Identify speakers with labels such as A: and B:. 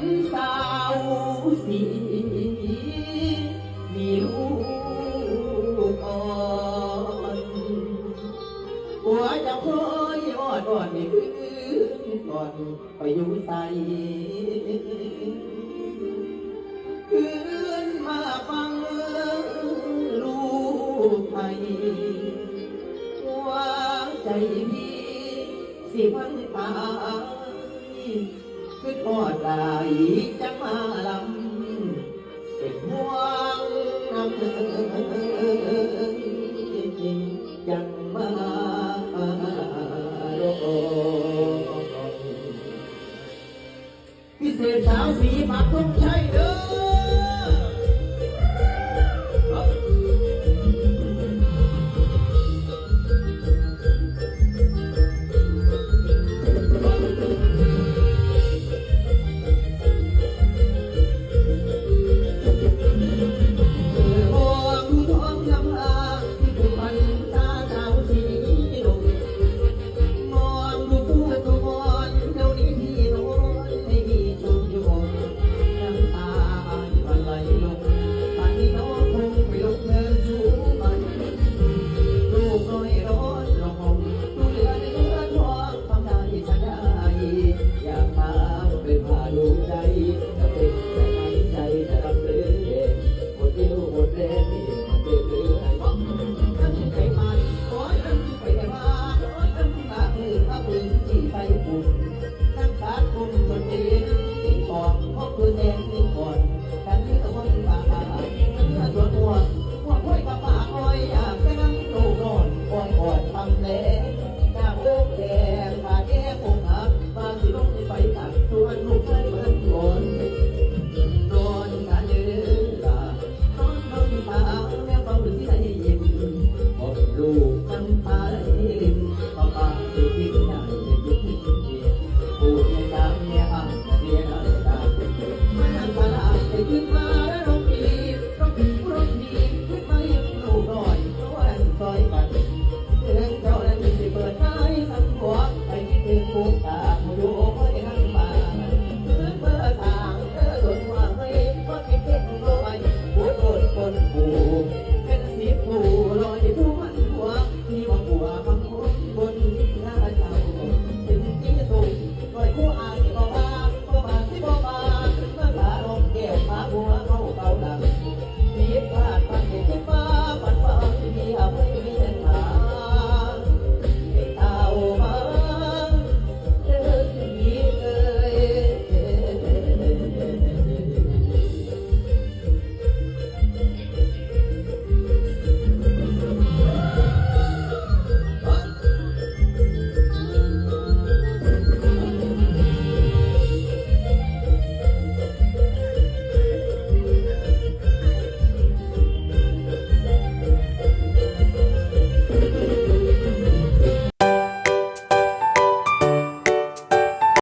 A: เป็สาวสีมีลูกอ่อนหัวจะคอยอ่อนอ่อนคือก่อนไปอยู่ใส่คืนมาฟังลูกไทยวางใจพี่สิพันตาย คือทอดลายจะมาลำเป็นห่วงน้ำจริงจังมาโรพิเศษสาวสีผักทุกใช้